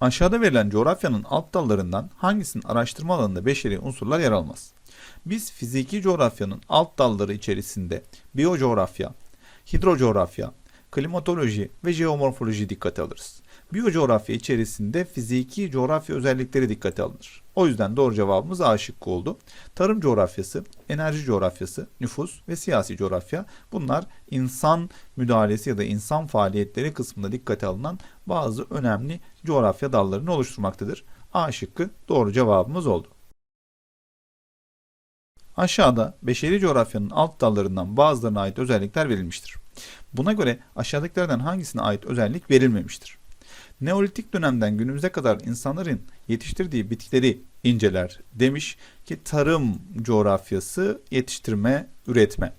Aşağıda verilen coğrafyanın alt dallarından hangisinin araştırma alanında beşeri unsurlar yer almaz? Biz fiziki coğrafyanın alt dalları içerisinde biyocoğrafya, hidrocoğrafya, klimatoloji ve jeomorfoloji dikkate alırız. Biyocoğrafya içerisinde fiziki coğrafya özellikleri dikkate alınır. O yüzden doğru cevabımız A şıkkı oldu. Tarım coğrafyası, enerji coğrafyası, nüfus ve siyasi coğrafya bunlar insan müdahalesi ya da insan faaliyetleri kısmında dikkate alınan bazı önemli coğrafya dallarını oluşturmaktadır. A şıkkı doğru cevabımız oldu. Aşağıda beşeri coğrafyanın alt dallarından bazılarına ait özellikler verilmiştir. Buna göre aşağıdakilerden hangisine ait özellik verilmemiştir? Neolitik dönemden günümüze kadar insanların yetiştirdiği bitkileri inceler demiş ki tarım coğrafyası yetiştirme, üretme.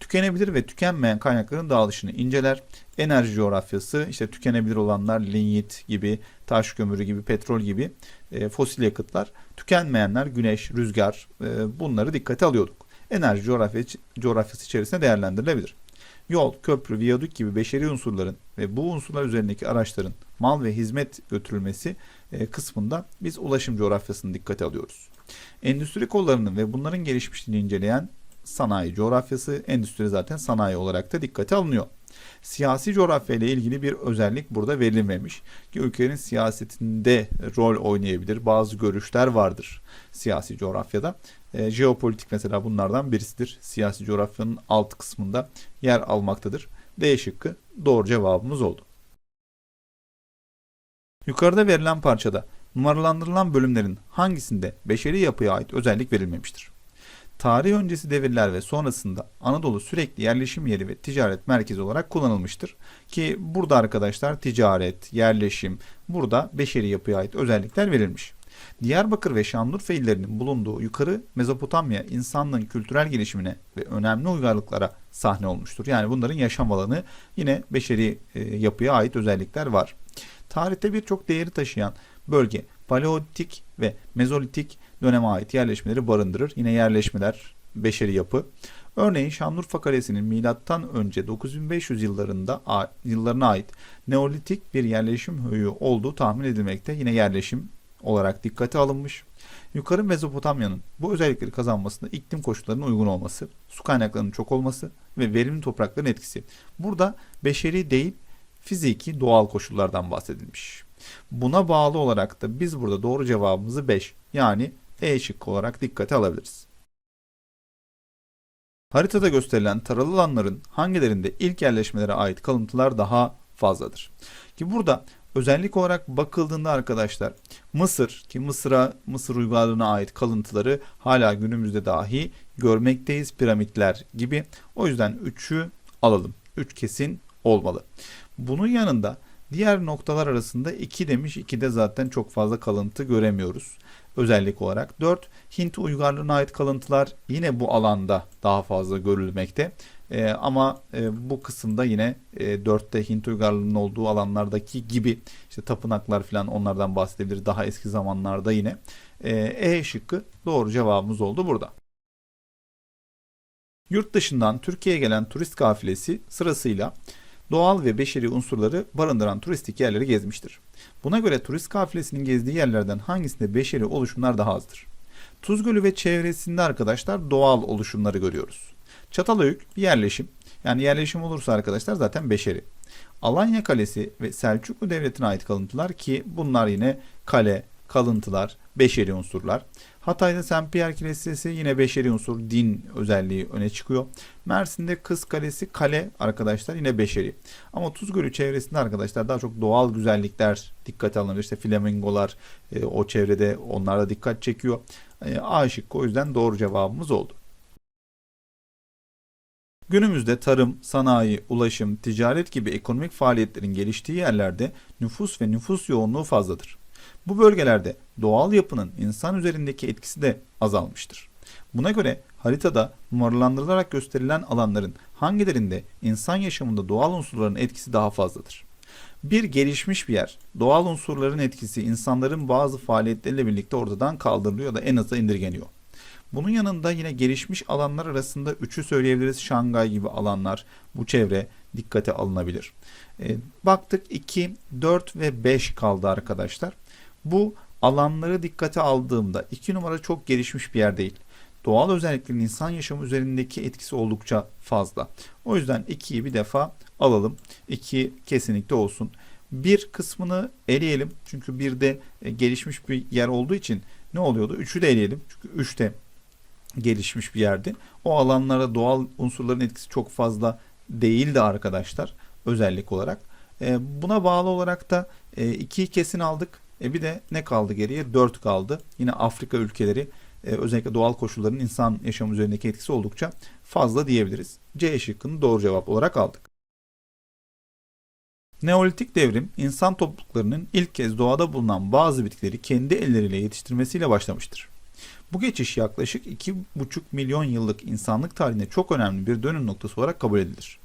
Tükenebilir ve tükenmeyen kaynakların dağılışını inceler. Enerji coğrafyası işte tükenebilir olanlar linyit gibi, taş kömürü gibi, petrol gibi e, fosil yakıtlar. Tükenmeyenler güneş, rüzgar e, bunları dikkate alıyorduk. Enerji coğrafya, coğrafyası içerisinde değerlendirilebilir. Yol, köprü, viyadük gibi beşeri unsurların ve bu unsurlar üzerindeki araçların mal ve hizmet götürülmesi e, kısmında biz ulaşım coğrafyasını dikkate alıyoruz. Endüstri kollarının ve bunların gelişmişliğini inceleyen sanayi coğrafyası, endüstri zaten sanayi olarak da dikkate alınıyor. Siyasi coğrafya ile ilgili bir özellik burada verilmemiş ki ülkenin siyasetinde rol oynayabilir. Bazı görüşler vardır siyasi coğrafyada. E, jeopolitik mesela bunlardan birisidir. Siyasi coğrafyanın alt kısmında yer almaktadır. D şıkkı doğru cevabımız oldu. Yukarıda verilen parçada numaralandırılan bölümlerin hangisinde beşeri yapıya ait özellik verilmemiştir? Tarih öncesi devirler ve sonrasında Anadolu sürekli yerleşim yeri ve ticaret merkezi olarak kullanılmıştır. Ki burada arkadaşlar ticaret, yerleşim, burada beşeri yapıya ait özellikler verilmiş. Diyarbakır ve Şanlıurfa illerinin bulunduğu yukarı Mezopotamya insanlığın kültürel gelişimine ve önemli uygarlıklara sahne olmuştur. Yani bunların yaşam alanı yine beşeri e, yapıya ait özellikler var. Tarihte birçok değeri taşıyan bölge Paleolitik ve Mezolitik döneme ait yerleşmeleri barındırır. Yine yerleşmeler beşeri yapı. Örneğin Şanlıurfa Kalesi'nin milattan önce 9500 yıllarında yıllarına ait Neolitik bir yerleşim höyüğü olduğu tahmin edilmekte. Yine yerleşim olarak dikkate alınmış. Yukarı Mezopotamya'nın bu özellikleri kazanmasında iklim koşullarının uygun olması, su kaynaklarının çok olması ve verimli toprakların etkisi. Burada beşeri değil fiziki doğal koşullardan bahsedilmiş. Buna bağlı olarak da biz burada doğru cevabımızı 5 yani E şıkkı olarak dikkate alabiliriz. Haritada gösterilen taralı alanların hangilerinde ilk yerleşmelere ait kalıntılar daha fazladır? Ki burada özellik olarak bakıldığında arkadaşlar Mısır ki Mısır'a Mısır uygarlığına ait kalıntıları hala günümüzde dahi görmekteyiz piramitler gibi. O yüzden 3'ü alalım. 3 kesin olmalı. Bunun yanında diğer noktalar arasında 2 demiş. 2'de zaten çok fazla kalıntı göremiyoruz. Özellik olarak 4 Hint uygarlığına ait kalıntılar yine bu alanda daha fazla görülmekte. E, ama e, bu kısımda yine e, 4'te Hint uygarlığının olduğu alanlardaki gibi işte tapınaklar falan onlardan bahsedebilir daha eski zamanlarda yine. E, e şıkkı doğru cevabımız oldu burada. Yurt dışından Türkiye'ye gelen turist kafilesi sırasıyla doğal ve beşeri unsurları barındıran turistik yerleri gezmiştir. Buna göre turist kafilesinin gezdiği yerlerden hangisinde beşeri oluşumlar daha azdır? Tuz Gölü ve çevresinde arkadaşlar doğal oluşumları görüyoruz. Çatalhöyük yerleşim. Yani yerleşim olursa arkadaşlar zaten beşeri. Alanya Kalesi ve Selçuklu Devleti'ne ait kalıntılar ki bunlar yine kale, kalıntılar, beşeri unsurlar. Hatay'da St. Pierre Kilisesi yine beşeri unsur, din özelliği öne çıkıyor. Mersin'de Kız Kalesi, kale arkadaşlar yine beşeri. Ama Tuzgölü çevresinde arkadaşlar daha çok doğal güzellikler dikkate alınır. İşte flamingolar e, o çevrede onlarda dikkat çekiyor. E, A o yüzden doğru cevabımız oldu. Günümüzde tarım, sanayi, ulaşım, ticaret gibi ekonomik faaliyetlerin geliştiği yerlerde nüfus ve nüfus yoğunluğu fazladır. Bu bölgelerde doğal yapının insan üzerindeki etkisi de azalmıştır. Buna göre haritada numaralandırılarak gösterilen alanların hangilerinde insan yaşamında doğal unsurların etkisi daha fazladır? Bir gelişmiş bir yer, doğal unsurların etkisi insanların bazı faaliyetleriyle birlikte ortadan kaldırılıyor da en aza indirgeniyor. Bunun yanında yine gelişmiş alanlar arasında 3'ü söyleyebiliriz. Şangay gibi alanlar bu çevre dikkate alınabilir. E, baktık 2, 4 ve 5 kaldı arkadaşlar. Bu alanları dikkate aldığımda 2 numara çok gelişmiş bir yer değil. Doğal özelliklerin insan yaşamı üzerindeki etkisi oldukça fazla. O yüzden 2'yi bir defa alalım. 2 kesinlikle olsun. Bir kısmını eleyelim. Çünkü bir de e, gelişmiş bir yer olduğu için ne oluyordu? 3'ü de eleyelim. Çünkü 3 de gelişmiş bir yerdi. O alanlara doğal unsurların etkisi çok fazla değildi arkadaşlar özellik olarak. E, buna bağlı olarak da 2'yi kesin aldık. E bir de ne kaldı geriye? 4 kaldı. Yine Afrika ülkeleri e, özellikle doğal koşulların insan yaşamı üzerindeki etkisi oldukça fazla diyebiliriz. C şıkkını doğru cevap olarak aldık. Neolitik devrim insan topluluklarının ilk kez doğada bulunan bazı bitkileri kendi elleriyle yetiştirmesiyle başlamıştır. Bu geçiş yaklaşık 2,5 milyon yıllık insanlık tarihinde çok önemli bir dönüm noktası olarak kabul edilir.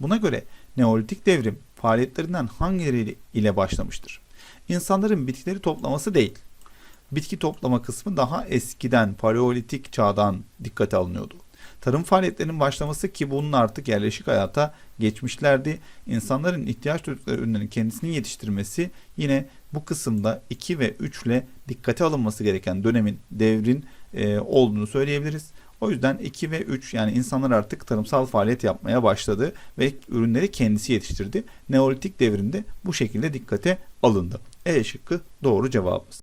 Buna göre Neolitik devrim faaliyetlerinden hangileri ile başlamıştır? İnsanların bitkileri toplaması değil. Bitki toplama kısmı daha eskiden Paleolitik çağdan dikkate alınıyordu. Tarım faaliyetlerinin başlaması ki bunun artık yerleşik hayata geçmişlerdi. İnsanların ihtiyaç duydukları ürünlerin kendisini yetiştirmesi yine bu kısımda 2 ve 3 ile dikkate alınması gereken dönemin, devrin e, olduğunu söyleyebiliriz. O yüzden 2 ve 3 yani insanlar artık tarımsal faaliyet yapmaya başladı ve ürünleri kendisi yetiştirdi. Neolitik devrimde bu şekilde dikkate alındı. E şıkkı doğru cevabımız.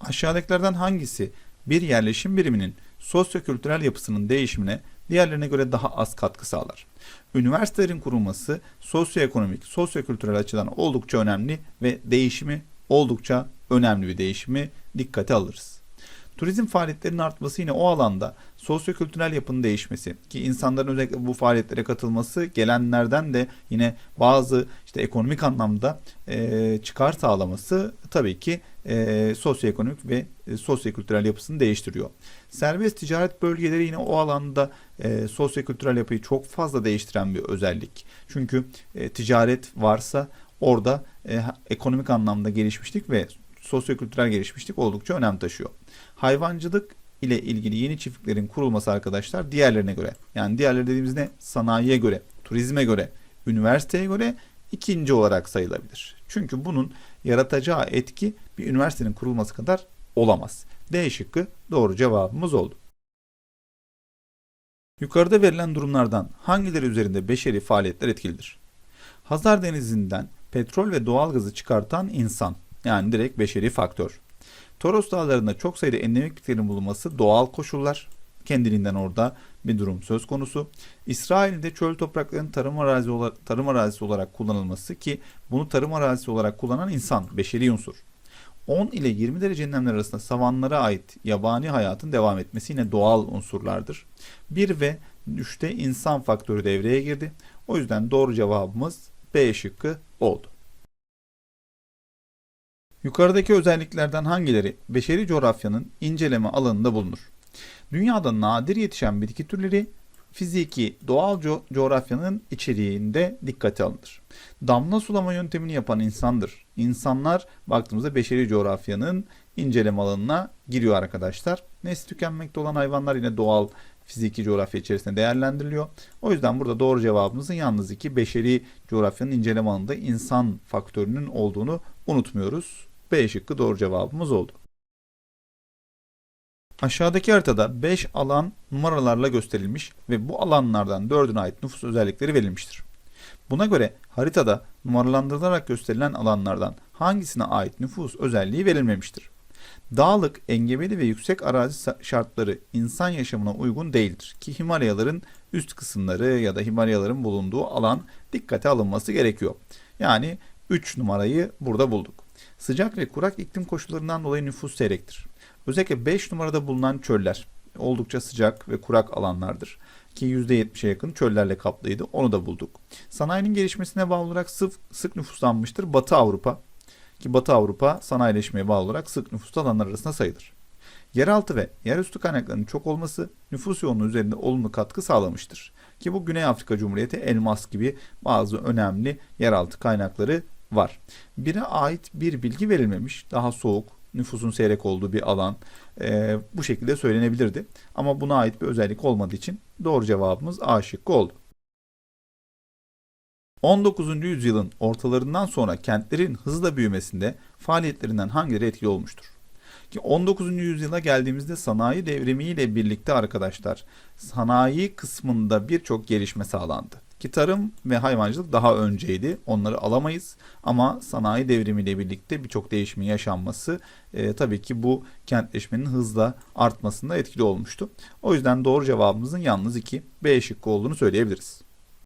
Aşağıdakilerden hangisi bir yerleşim biriminin sosyokültürel yapısının değişimine diğerlerine göre daha az katkı sağlar? Üniversitelerin kurulması sosyoekonomik, sosyokültürel açıdan oldukça önemli ve değişimi oldukça önemli bir değişimi dikkate alırız. Turizm faaliyetlerinin artması yine o alanda sosyokültürel yapının değişmesi ki insanların özellikle bu faaliyetlere katılması gelenlerden de yine bazı işte ekonomik anlamda e, çıkar sağlaması tabii ki e, sosyoekonomik ve e, sosyokültürel yapısını değiştiriyor. Serbest ticaret bölgeleri yine o alanda e, sosyokültürel yapıyı çok fazla değiştiren bir özellik. Çünkü e, ticaret varsa orada e, ekonomik anlamda gelişmişlik ve sosyokültürel gelişmişlik oldukça önem taşıyor. Hayvancılık ile ilgili yeni çiftliklerin kurulması arkadaşlar diğerlerine göre yani diğerleri dediğimiz ne? Sanayiye göre, turizme göre, üniversiteye göre ikinci olarak sayılabilir. Çünkü bunun yaratacağı etki bir üniversitenin kurulması kadar olamaz. D şıkkı doğru cevabımız oldu. Yukarıda verilen durumlardan hangileri üzerinde beşeri faaliyetler etkilidir? Hazar Denizi'nden petrol ve doğal gazı çıkartan insan yani direkt beşeri faktör. Toros Dağları'nda çok sayıda endemik bitkilerin bulunması doğal koşullar. Kendiliğinden orada bir durum söz konusu. İsrail'de çöl topraklarının tarım arazi olarak, tarım arazisi olarak kullanılması ki bunu tarım arazisi olarak kullanan insan, beşeri unsur. 10 ile 20 derece enlemler arasında savanlara ait yabani hayatın devam etmesi yine doğal unsurlardır. 1 ve 3'te insan faktörü devreye girdi. O yüzden doğru cevabımız B şıkkı oldu. Yukarıdaki özelliklerden hangileri beşeri coğrafyanın inceleme alanında bulunur? Dünyada nadir yetişen bitki türleri fiziki doğal co coğrafyanın içeriğinde dikkate alınır. Damla sulama yöntemini yapan insandır. İnsanlar baktığımızda beşeri coğrafyanın inceleme alanına giriyor arkadaşlar. Nesli tükenmekte olan hayvanlar yine doğal fiziki coğrafya içerisinde değerlendiriliyor. O yüzden burada doğru cevabımızın yalnız iki beşeri coğrafyanın inceleme alanında insan faktörünün olduğunu unutmuyoruz. B şıkkı doğru cevabımız oldu. Aşağıdaki haritada 5 alan numaralarla gösterilmiş ve bu alanlardan 4'üne ait nüfus özellikleri verilmiştir. Buna göre haritada numaralandırılarak gösterilen alanlardan hangisine ait nüfus özelliği verilmemiştir? Dağlık, engebeli ve yüksek arazi şartları insan yaşamına uygun değildir ki Himalayaların üst kısımları ya da Himalayaların bulunduğu alan dikkate alınması gerekiyor. Yani 3 numarayı burada bulduk. Sıcak ve kurak iklim koşullarından dolayı nüfus seyrektir. Özellikle 5 numarada bulunan çöller oldukça sıcak ve kurak alanlardır. Ki %70'e yakın çöllerle kaplıydı. Onu da bulduk. Sanayinin gelişmesine bağlı olarak sık, sık nüfuslanmıştır Batı Avrupa. Ki Batı Avrupa sanayileşmeye bağlı olarak sık nüfuslu alanlar arasında sayılır. Yeraltı ve yerüstü kaynaklarının çok olması nüfus yoğunluğu üzerinde olumlu katkı sağlamıştır. Ki bu Güney Afrika Cumhuriyeti elmas gibi bazı önemli yeraltı kaynakları var. Bire ait bir bilgi verilmemiş. Daha soğuk, nüfusun seyrek olduğu bir alan e, bu şekilde söylenebilirdi. Ama buna ait bir özellik olmadığı için doğru cevabımız A şıkkı oldu. 19. yüzyılın ortalarından sonra kentlerin hızla büyümesinde faaliyetlerinden hangileri etkili olmuştur? Ki 19. yüzyıla geldiğimizde sanayi devrimiyle birlikte arkadaşlar sanayi kısmında birçok gelişme sağlandı. Ki tarım ve hayvancılık daha önceydi. Onları alamayız ama sanayi devrimiyle birlikte birçok değişimin yaşanması e, tabii ki bu kentleşmenin hızla artmasında etkili olmuştu. O yüzden doğru cevabımızın yalnız 2 B şıkkı olduğunu söyleyebiliriz.